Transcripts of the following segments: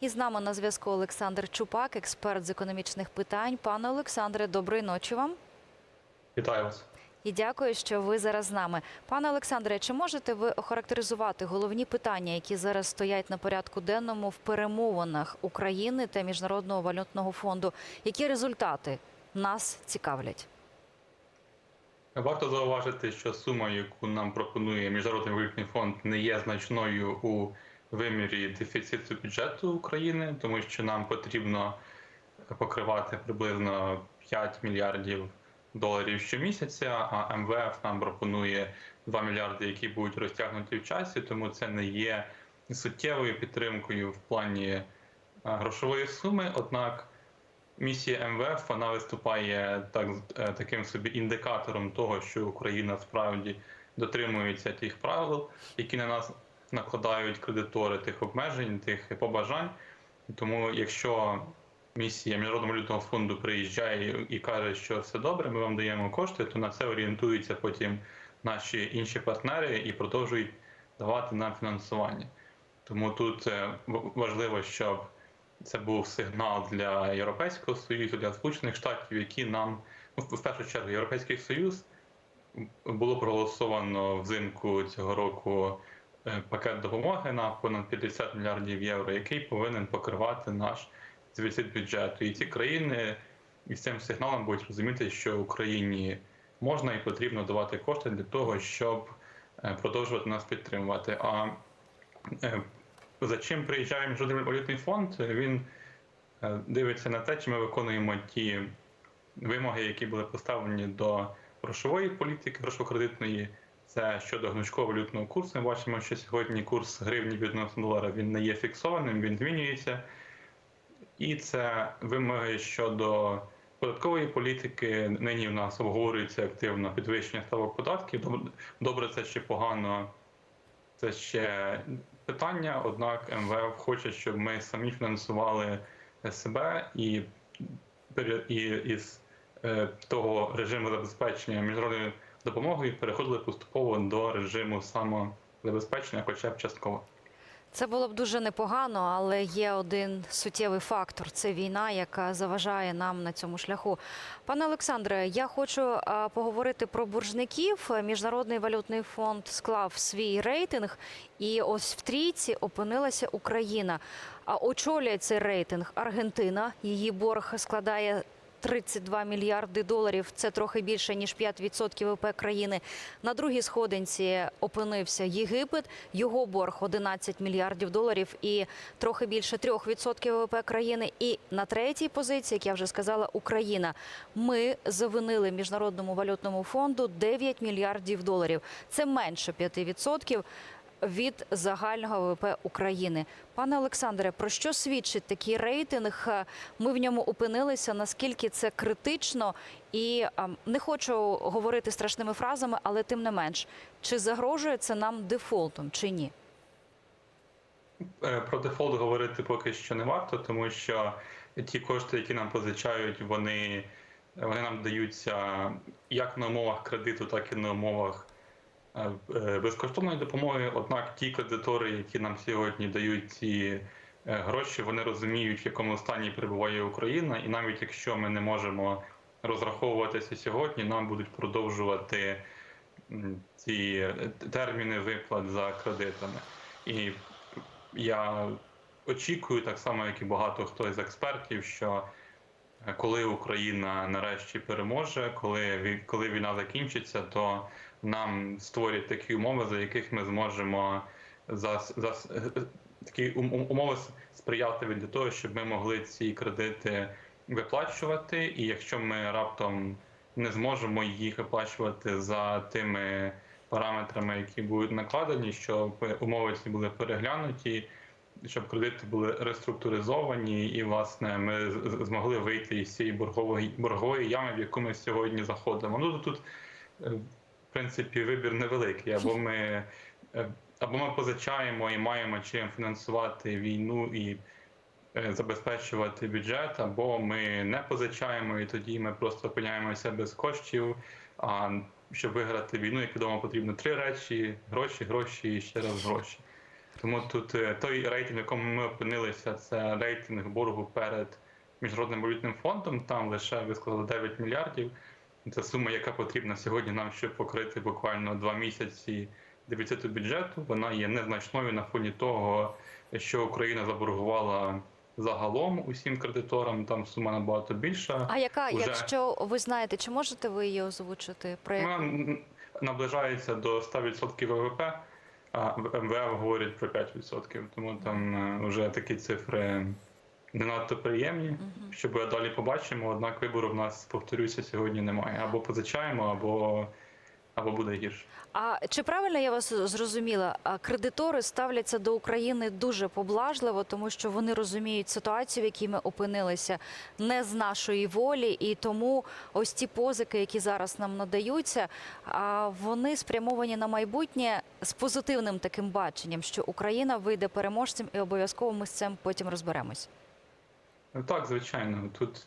І з нами на зв'язку Олександр Чупак, експерт з економічних питань. Пане Олександре, доброї ночі вам. Вітаю вас. І дякую, що ви зараз з нами. Пане Олександре, чи можете ви охарактеризувати головні питання, які зараз стоять на порядку денному в перемовинах України та Міжнародного валютного фонду? Які результати нас цікавлять? Варто зауважити, що сума, яку нам пропонує Міжнародний валютний фонд, не є значною у вимірі дефіциту бюджету України, тому що нам потрібно покривати приблизно 5 мільярдів доларів щомісяця, а МВФ нам пропонує 2 мільярди, які будуть розтягнуті в часі, тому це не є суттєвою підтримкою в плані е, грошової суми. Однак місія МВФ вона виступає так е, таким собі індикатором того, що Україна справді дотримується тих правил, які на нас накладають кредитори тих обмежень, тих побажань. Тому, якщо місія Міжнародного валютного фонду приїжджає і каже, що все добре, ми вам даємо кошти, то на це орієнтуються потім наші інші партнери і продовжують давати нам фінансування. Тому тут е, важливо, щоб це був сигнал для Європейського Союзу, для Сполучених Штатів, які нам, ну, в першу чергу, Європейський Союз було проголосовано взимку цього року пакет допомоги на понад 50 мільярдів євро, який повинен покривати наш дефіцит бюджету. І ці країни із цим сигналом будуть розуміти, що Україні можна і потрібно давати кошти для того, щоб е, продовжувати нас підтримувати. А е, за чим приїжджає Міжнародний валютний фонд, він е, дивиться на те, чи ми виконуємо ті вимоги, які були поставлені до грошової політики, грошово-кредитної. Це щодо гнучкового валютного курсу. Ми бачимо, що сьогодні курс гривні відносно долара він не є фіксованим, він змінюється. І це вимоги щодо податкової політики. Нині в нас обговорюється активно підвищення ставок податків. Добре, це чи погано, це ще питання. Однак МВФ хоче, щоб ми самі фінансували себе і, із е, того режиму забезпечення міжнародною допомогою переходили поступово до режиму самозабезпечення, хоча б частково. Це було б дуже непогано, але є один суттєвий фактор це війна, яка заважає нам на цьому шляху. Пане Олександре, я хочу поговорити про боржників. Міжнародний валютний фонд склав свій рейтинг, і ось в трійці опинилася Україна. А очолює цей рейтинг Аргентина. Її борг складає 32 мільярди доларів. Це трохи більше ніж 5% ВВП країни. На другій сходинці опинився Єгипет. Його борг 11 мільярдів доларів і трохи більше 3% ВВП країни. І на третій позиції, як я вже сказала, Україна. Ми завинили міжнародному валютному фонду 9 мільярдів доларів. Це менше 5% від загального ВВП України. Пане Олександре, про що свідчить такий рейтинг? Ми в ньому опинилися. Наскільки це критично? І не хочу говорити страшними фразами, але тим не менш, чи загрожує це нам дефолтом, чи ні? Е, Про дефолт говорити поки що не варто, тому що ті кошти, які нам позичають, вони, вони нам даються як на умовах кредиту, так і на умовах безкоштовної допомоги. Однак ті кредитори, які нам сьогодні дають ці е, гроші, вони розуміють, в якому стані перебуває Україна, і навіть якщо ми не можемо розраховуватися сьогодні, нам будуть продовжувати ці е, терміни виплат за кредитами. І я очікую, так само, як і багато хто із експертів, що е, коли Україна нарешті переможе, коли, коли війна закінчиться, то нам створять такі умови, за яких ми зможемо за, за такі ум- ум- умови сприятливі для того, щоб ми могли ці кредити виплачувати. І якщо ми раптом не зможемо їх виплачувати за тими параметрами, які будуть накладені, щоб умови ці були переглянуті, щоб кредити були реструктуризовані, і власне ми змогли вийти із цієї боргової боргової ями, в яку ми сьогодні заходимо. Ну тут, е, принципі, вибір невеликий. Або ми е, або ми позичаємо і маємо чим фінансувати війну і е, забезпечувати бюджет, або ми не позичаємо, і тоді ми просто опиняємося без коштів. А щоб виграти війну, як відомо, потрібно три речі: гроші, гроші і ще раз гроші. Тому тут е, той рейтинг, в якому ми опинилися, це рейтинг боргу перед міжнародним валютним фондом. Там лише висказали 9 мільярдів. Це сума, яка потрібна сьогодні нам, щоб покрити буквально два місяці дефіциту бюджету. Вона є незначною на фоні того, що Україна заборгувала загалом усім кредиторам. Там сума набагато більша. А яка, Уже- якщо ви знаєте, чи можете ви її озвучити? Про? Вона наближається до 100% ВВП, а МВФ говорить про 5%. Тому там е, вже такі цифри не надто приємні. Що буде далі побачимо, однак вибору в нас, повторюся, сьогодні немає. Або позичаємо, або, або буде гірше. А чи правильно я вас зрозуміла? Кредитори ставляться до України дуже поблажливо, тому що вони розуміють ситуацію, в якій ми опинилися, не з нашої волі, і тому ось ці позики, які зараз нам надаються, вони спрямовані на майбутнє з позитивним таким баченням, що Україна вийде переможцем, і обов'язково ми з цим потім розберемось. Ну, Так, звичайно, тут,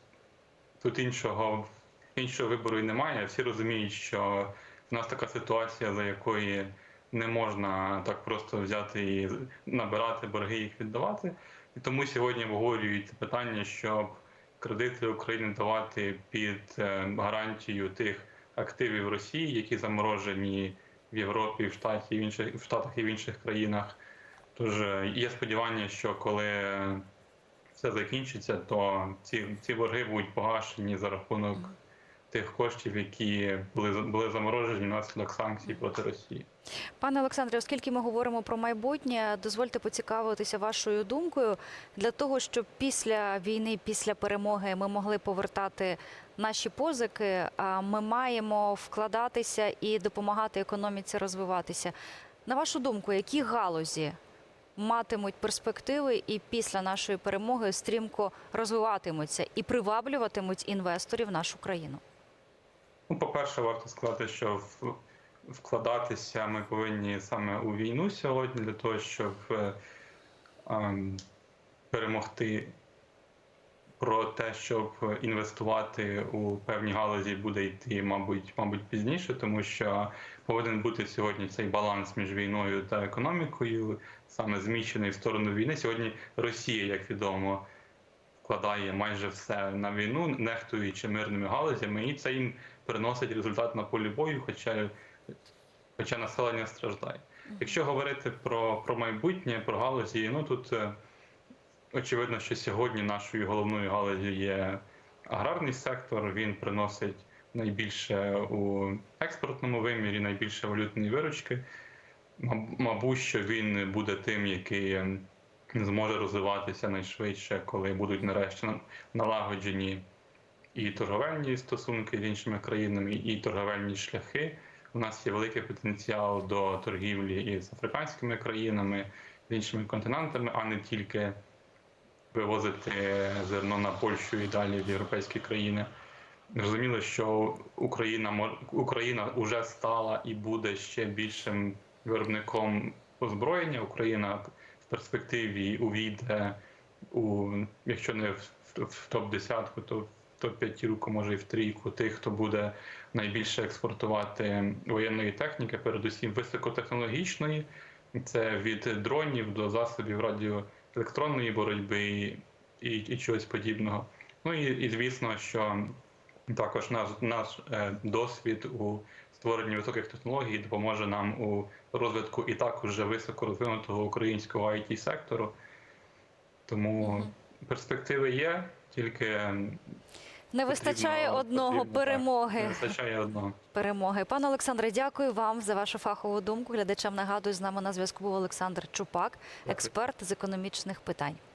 тут іншого, іншого вибору і немає. Всі розуміють, що в нас така ситуація, за якої не можна так просто взяти і набирати борги їх віддавати. І тому сьогодні обговорюють питання, щоб кредити України давати під е, гарантію тих активів Росії, які заморожені в Європі, в Штаті, в інших в Штатах і в інших країнах. Тож е, є сподівання, що коли все закінчиться, то ці, ці борги будуть погашені за рахунок тих коштів, які були були заморожені внаслідок санкцій проти Росії. Пане Олександре, оскільки ми говоримо про майбутнє, дозвольте поцікавитися вашою думкою для того, щоб після війни, після перемоги ми могли повертати наші позики. Ми маємо вкладатися і допомагати економіці розвиватися. На вашу думку, які галузі матимуть перспективи і після нашої перемоги стрімко розвиватимуться і приваблюватимуть інвесторів в нашу країну? Ну, по-перше, варто сказати, що вкладатися ми повинні саме у війну сьогодні для того, щоб ем, перемогти. Про те, щоб інвестувати у певні галузі, буде йти, мабуть, мабуть, пізніше, тому що повинен бути сьогодні цей баланс між війною та економікою, саме зміщений в сторону війни. Сьогодні Росія, як відомо, вкладає майже все на війну, нехтуючи мирними галузями, і це їм приносить результат на полі бою, хоча, хоча населення страждає. Якщо говорити про, про майбутнє, про галузі, ну тут е, очевидно, що сьогодні нашою головною галузю є аграрний сектор. Він приносить найбільше у експортному вимірі, найбільше валютної виручки. Мабуть, що він буде тим, який зможе розвиватися найшвидше, коли будуть нарешті налагоджені і торговельні стосунки з іншими країнами, і торговельні шляхи. У нас є великий потенціал до торгівлі із африканськими країнами, з іншими континентами, а не тільки вивозити зерно на Польщу і далі в європейські країни. Зрозуміло, що Україна Україна вже стала і буде ще більшим виробником озброєння. Україна в перспективі увійде у, якщо не в, в топ-10, то в топ-5, може і в трійку тих, хто буде найбільше експортувати воєнної техніки, передусім високотехнологічної. Це від дронів до засобів радіоелектронної боротьби і, і, і чогось подібного. Ну і, і звісно, що також наш, наш е, досвід у створенні високих технологій допоможе нам у розвитку і так уже високо розвинутого українського it сектору. Тому перспективи є, тільки Не вистачає потрібно- одного потрібно, так, перемоги. не вистачає одного. перемоги. Пане Олександре, дякую вам за вашу фахову думку. Глядачам нагадую, з нами на зв'язку був Олександр Чупак, експерт з економічних питань.